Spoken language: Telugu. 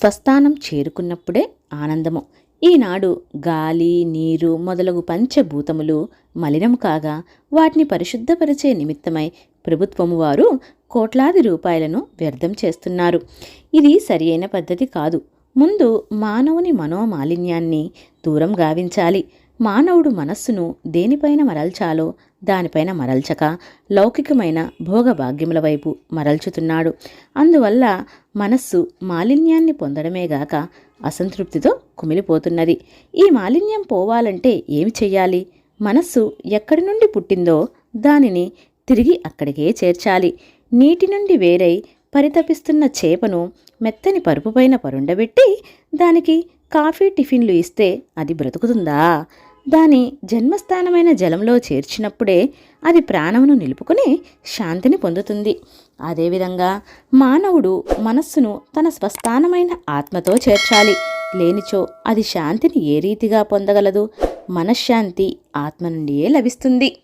స్వస్థానం చేరుకున్నప్పుడే ఆనందము. ఈనాడు గాలి నీరు మొదలగు పంచభూతములు మలినం కాగా వాటిని పరిశుద్ధపరిచే నిమిత్తమై ప్రభుత్వము వారు కోట్లాది రూపాయలను వ్యర్థం చేస్తున్నారు. ఇది సరియైన పద్ధతి కాదు. ముందు మానవుని మనోమాలిన్యాన్ని దూరం గావించాలి. మానవుడు మనస్సును దేనిపైన మరల్చాలో దానిపైన మరల్చక లౌకికమైన భోగభాగ్యముల వైపు మరల్చుతున్నాడు. అందువల్ల మనస్సు మాలిన్యాన్ని పొందడమేగాక అసంతృప్తితో కుమిలిపోతున్నది. ఈ మాలిన్యం పోవాలంటే ఏమి చెయ్యాలి? మనస్సు ఎక్కడి నుండి పుట్టిందో దానిని తిరిగి అక్కడికే చేర్చాలి. నీటి నుండి వేరై పరితపిస్తున్న చేపను మెత్తని పరుపుపైన పరుండబెట్టి దానికి కాఫీ టిఫిన్లు ఇస్తే అది బ్రతుకుతుందా? దాని జన్మస్థానమైన జలంలో చేర్చినప్పుడే అది ప్రాణమును నిలుపుకుని శాంతిని పొందుతుంది. అదేవిధంగా మానవుడు మనస్సును తన స్వస్థానమైన ఆత్మతో చేర్చాలి. లేనిచో అది శాంతిని ఏ రీతిగా పొందగలదు? మనశ్శాంతి ఆత్మ నుండియే లభిస్తుంది.